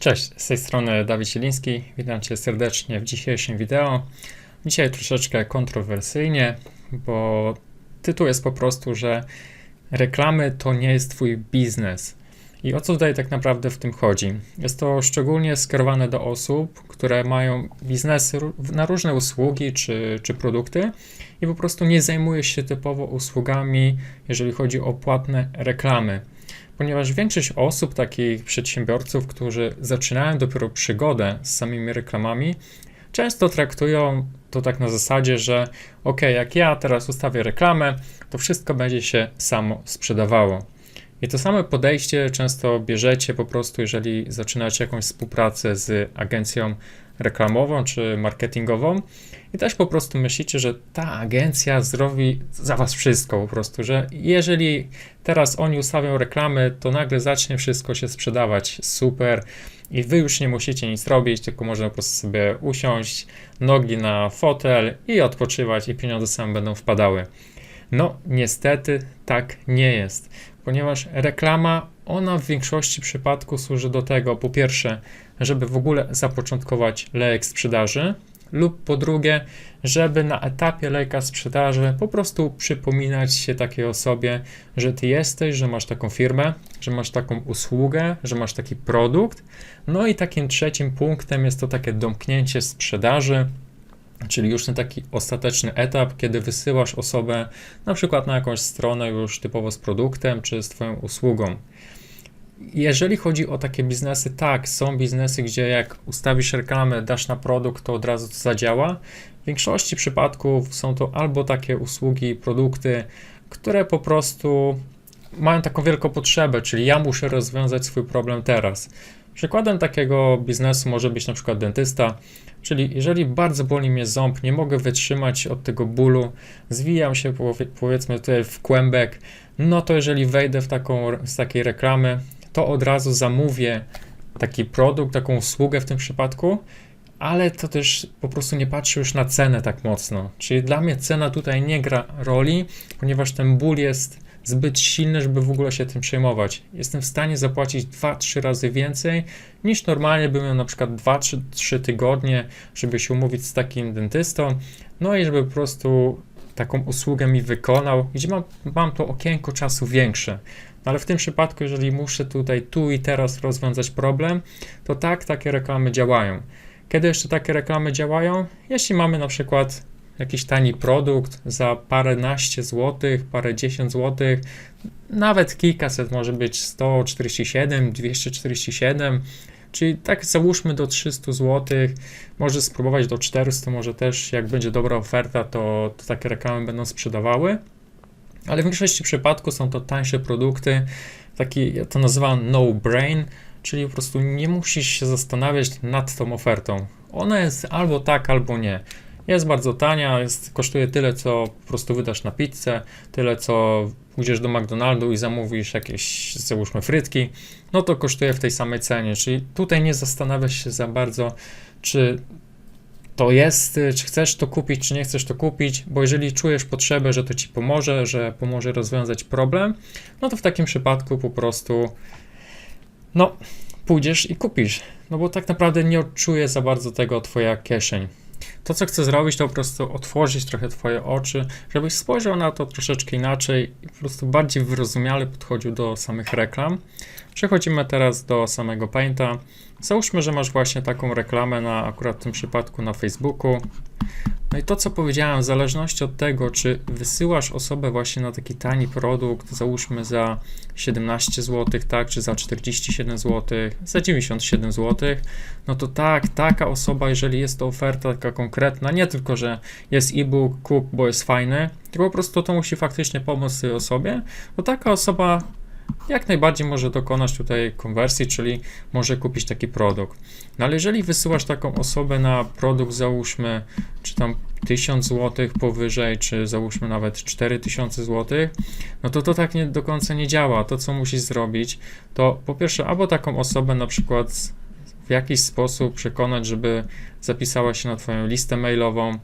Cześć, z tej strony Dawid Sieliński. Witam Cię serdecznie w dzisiejszym wideo. Dzisiaj troszeczkę kontrowersyjnie, bo tytuł jest po prostu, że reklamy to nie jest Twój biznes. I o co tutaj tak naprawdę w tym chodzi? Jest to szczególnie skierowane do osób, które mają biznesy na różne usługi czy, czy produkty i po prostu nie zajmuje się typowo usługami, jeżeli chodzi o płatne reklamy ponieważ większość osób, takich przedsiębiorców, którzy zaczynają dopiero przygodę z samymi reklamami, często traktują to tak na zasadzie, że ok, jak ja teraz ustawię reklamę, to wszystko będzie się samo sprzedawało. I to samo podejście często bierzecie po prostu, jeżeli zaczynacie jakąś współpracę z agencją reklamową czy marketingową i też po prostu myślicie, że ta agencja zrobi za was wszystko po prostu, że jeżeli teraz oni ustawią reklamy, to nagle zacznie wszystko się sprzedawać super i wy już nie musicie nic robić, tylko można po prostu sobie usiąść, nogi na fotel i odpoczywać i pieniądze same będą wpadały. No, niestety tak nie jest, ponieważ reklama, ona w większości przypadków służy do tego, po pierwsze, żeby w ogóle zapoczątkować lejek sprzedaży, lub po drugie, żeby na etapie lejka sprzedaży po prostu przypominać się takiej osobie, że ty jesteś, że masz taką firmę, że masz taką usługę, że masz taki produkt. No i takim trzecim punktem jest to takie domknięcie sprzedaży, czyli już ten taki ostateczny etap, kiedy wysyłasz osobę na przykład na jakąś stronę już typowo z produktem czy z Twoją usługą. Jeżeli chodzi o takie biznesy, tak, są biznesy, gdzie jak ustawisz reklamę, dasz na produkt, to od razu to zadziała. W większości przypadków są to albo takie usługi, produkty, które po prostu mają taką wielką potrzebę, czyli ja muszę rozwiązać swój problem teraz. Przykładem takiego biznesu może być na przykład dentysta, czyli jeżeli bardzo boli mnie ząb, nie mogę wytrzymać od tego bólu, zwijam się powiedzmy tutaj w kłębek, no to jeżeli wejdę w taką, z takiej reklamy, to od razu zamówię taki produkt, taką usługę w tym przypadku, ale to też po prostu nie patrzę już na cenę tak mocno. Czyli dla mnie cena tutaj nie gra roli, ponieważ ten ból jest zbyt silny, żeby w ogóle się tym przejmować. Jestem w stanie zapłacić 2-3 razy więcej niż normalnie bym miał na przykład 2-3 tygodnie, żeby się umówić z takim dentystą, no i żeby po prostu taką usługę mi wykonał, gdzie mam, mam to okienko czasu większe. No ale w tym przypadku, jeżeli muszę tutaj, tu i teraz rozwiązać problem, to tak, takie reklamy działają. Kiedy jeszcze takie reklamy działają? Jeśli mamy na przykład jakiś tani produkt za paręnaście złotych, parę dziesiąt złotych, nawet kilkaset, może być 147, 247, czyli tak załóżmy do 300 zł, może spróbować do 400, może też jak będzie dobra oferta, to, to takie reklamy będą sprzedawały ale w większości przypadków są to tańsze produkty, taki, ja to nazywam no-brain, czyli po prostu nie musisz się zastanawiać nad tą ofertą. Ona jest albo tak, albo nie. Jest bardzo tania, jest, kosztuje tyle, co po prostu wydasz na pizzę, tyle, co pójdziesz do McDonaldu i zamówisz jakieś, załóżmy, frytki, no to kosztuje w tej samej cenie. Czyli tutaj nie zastanawiasz się za bardzo, czy to jest, czy chcesz to kupić, czy nie chcesz to kupić, bo jeżeli czujesz potrzebę, że to ci pomoże, że pomoże rozwiązać problem, no to w takim przypadku po prostu no, pójdziesz i kupisz, no bo tak naprawdę nie odczuje za bardzo tego twoja kieszeń. To, co chcę zrobić, to po prostu otworzyć trochę Twoje oczy, żebyś spojrzał na to troszeczkę inaczej i po prostu bardziej wyrozumiale podchodził do samych reklam. Przechodzimy teraz do samego Painta. Załóżmy, że masz właśnie taką reklamę na akurat w tym przypadku na Facebooku. No i to, co powiedziałem, w zależności od tego, czy wysyłasz osobę właśnie na taki tani produkt, załóżmy za 17 zł, tak, czy za 47 zł, za 97 zł, no to tak, taka osoba, jeżeli jest to oferta taka konkretna, nie tylko, że jest e-book, kup, bo jest fajny, tylko po prostu to musi faktycznie pomóc tej osobie, to taka osoba jak najbardziej może dokonać tutaj konwersji, czyli może kupić taki produkt. No ale jeżeli wysyłasz taką osobę na produkt, załóżmy, czy tam 1000 zł powyżej, czy załóżmy nawet 4000 zł, no to to tak nie do końca nie działa. To, co musisz zrobić, to po pierwsze, albo taką osobę na przykład w jakiś sposób przekonać, żeby zapisała się na Twoją listę mailową,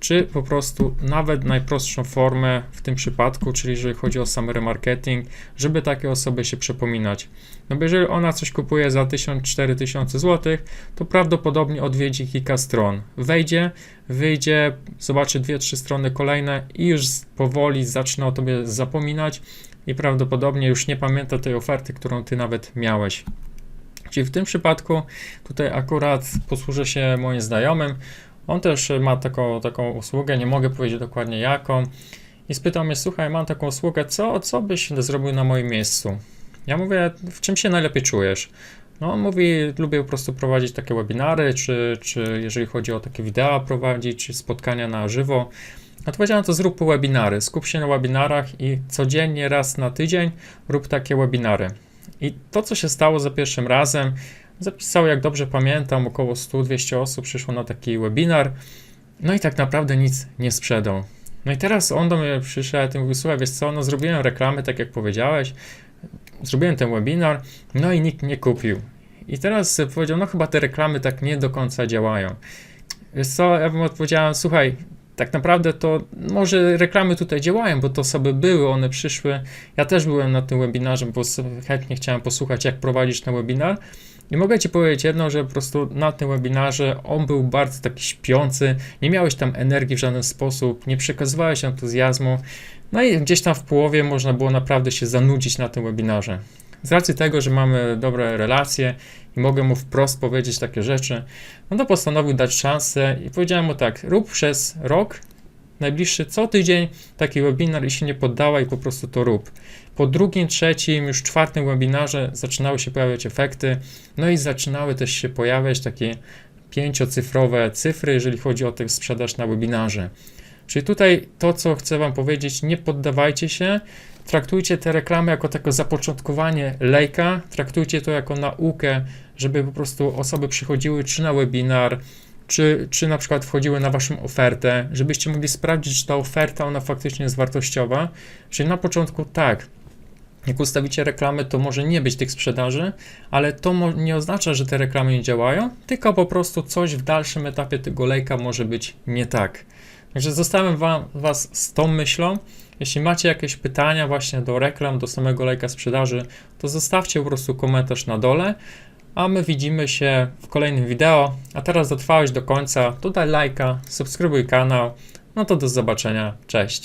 czy po prostu nawet najprostszą formę w tym przypadku, czyli jeżeli chodzi o sam remarketing, żeby takie osoby się przypominać. No bo jeżeli ona coś kupuje za 1000-4000 zł, to prawdopodobnie odwiedzi kilka stron. Wejdzie, wyjdzie, zobaczy dwie, trzy strony kolejne i już powoli zaczyna o tobie zapominać i prawdopodobnie już nie pamięta tej oferty, którą ty nawet miałeś. Czyli w tym przypadku tutaj akurat posłużę się moim znajomym. On też ma taką, taką usługę, nie mogę powiedzieć dokładnie jaką. I spytał mnie, słuchaj, mam taką usługę, co, co byś zrobił na moim miejscu? Ja mówię, w czym się najlepiej czujesz? No on mówi, lubię po prostu prowadzić takie webinary, czy, czy jeżeli chodzi o takie wideo prowadzić, spotkania na żywo. No to powiedziałem, to zrób webinary, skup się na webinarach i codziennie, raz na tydzień rób takie webinary. I to, co się stało za pierwszym razem, zapisało, jak dobrze pamiętam, około 100-200 osób przyszło na taki webinar, no i tak naprawdę nic nie sprzedał. No i teraz on do mnie przyszedł i mówił, słuchaj, wiesz co, no zrobiłem reklamy, tak jak powiedziałeś, zrobiłem ten webinar, no i nikt nie kupił. I teraz powiedział, no chyba te reklamy tak nie do końca działają. Wiesz co, ja bym odpowiedziałem, słuchaj, tak naprawdę to może reklamy tutaj działają, bo to osoby były, one przyszły. Ja też byłem na tym webinarze, bo chętnie chciałem posłuchać, jak prowadzić ten webinar. I mogę Ci powiedzieć jedno, że po prostu na tym webinarze on był bardzo taki śpiący, nie miałeś tam energii w żaden sposób, nie przekazywałeś entuzjazmu. No i gdzieś tam w połowie można było naprawdę się zanudzić na tym webinarze. Z racji tego, że mamy dobre relacje i mogę mu wprost powiedzieć takie rzeczy, no to postanowił dać szansę i powiedziałem mu tak, rób przez rok, najbliższy co tydzień taki webinar i się nie poddawaj, po prostu to rób. Po drugim, trzecim, już czwartym webinarze zaczynały się pojawiać efekty, no i zaczynały też się pojawiać takie pięciocyfrowe cyfry, jeżeli chodzi o tę sprzedaż na webinarze. Czyli tutaj to, co chcę Wam powiedzieć, nie poddawajcie się, traktujcie te reklamy jako takie zapoczątkowanie lejka, traktujcie to jako naukę, żeby po prostu osoby przychodziły czy na webinar, czy, czy na przykład wchodziły na Waszą ofertę, żebyście mogli sprawdzić, czy ta oferta ona faktycznie jest wartościowa. Czyli na początku tak, jak ustawicie reklamy, to może nie być tych sprzedaży, ale to nie oznacza, że te reklamy nie działają, tylko po prostu coś w dalszym etapie tego lejka może być nie tak. Także zostawiam wam, Was z tą myślą. Jeśli macie jakieś pytania właśnie do reklam, do samego lejka sprzedaży, to zostawcie po prostu komentarz na dole, a my widzimy się w kolejnym wideo. A teraz dotrwałeś do końca, to daj lajka, subskrybuj kanał. No to do zobaczenia, cześć.